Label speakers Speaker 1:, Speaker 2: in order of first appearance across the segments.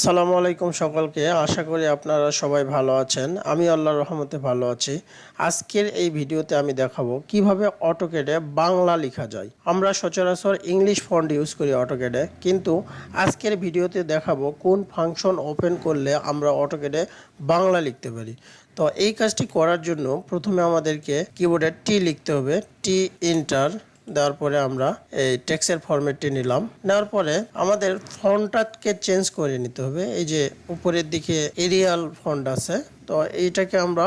Speaker 1: সালামু আলাইকুম সকলকে। আশা করি আপনারা সবাই ভালো আছেন। আমি আল্লাহর রহমতে ভালো আছি। আজকের এই ভিডিওতে আমি দেখাবো কীভাবে অটোকেডে বাংলা লেখা যায়। আমরা সচরাচর ইংলিশ ফন্ট ইউজ করি অটোকেডে কিন্তু আজকের ভিডিওতে দেখাবো কোন ফাংশন ওপেন করলে আমরা অটোকেডে বাংলা লিখতে পারি। তো এই কাজটি করার জন্য প্রথমে আমাদেরকে কিবোর্ডে টি লিখতে হবে। টি ইন্টার দেওয়ার পরে আমরা এই টেক্সের ফরম্যাটটি নিলাম। নেওয়ার পরে আমাদের ফন্টটাকে চেঞ্জ করে নিতে হবে। এই যে উপরের দিকে এরিয়াল ফন্ট আছে, তো এইটাকে আমরা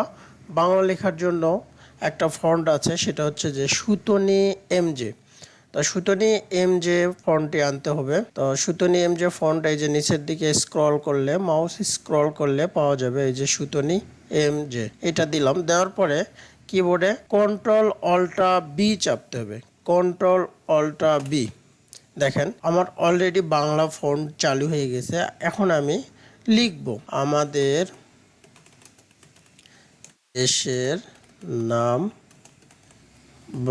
Speaker 1: বাংলা লেখার জন্য একটা ফন্ট আছে, সেটা হচ্ছে যে সুতনি এমজে। তো সুতনি এম যে ফন্টটি আনতে হবে। তো সুতনি এম যে ফন্ট এই যে নিচের দিকে স্ক্রল করলে, মাউস স্ক্রল করলে পাওয়া যাবে এই যে সুতনি এম যে এটা দিলাম। দেওয়ার পরে কিবোর্ডে কন্ট্রোল অল্টা বি চাপতে হবে। কন্ট্রোল অল্টা বি দেখেন, আমার অলরেডি বাংলা ফন্ট চালু হয়ে গেছে। এখন আমি লিখব, আমাদের দেশের নাম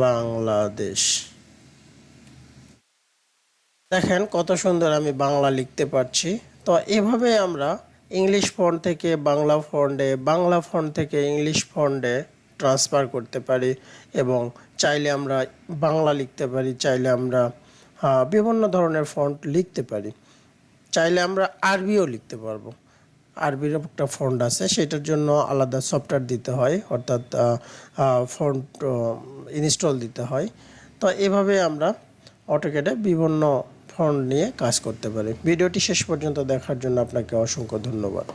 Speaker 1: বাংলাদেশ। দেখেন, কত সুন্দর আমি বাংলা লিখতে পারছি। তো এভাবে আমরা ইংলিশ ফন্ট থেকে বাংলা ফন্টে বাংলা ফন্ট থেকে ইংলিশ ফন্টে ট্রান্সফার করতে পারি এবং চাইলে আমরা বাংলা লিখতে পারি, চাইলে আমরা বিভিন্ন ধরনের ফন্ট লিখতে পারি। চাইলে আমরা আরবিও লিখতে পারব। আরবির একটা ফন্ট আছে, সেটার জন্য আলাদা সফটওয়্যার দিতে হয়, অর্থাৎ ফন্ট ইনস্টল দিতে হয়। তো এভাবে আমরা অটোকেটে বিভিন্ন ফন্ট নিয়ে কাজ করতে পারি। ভিডিওটি শেষ পর্যন্ত দেখার জন্য আপনাকে অসংখ্য ধন্যবাদ।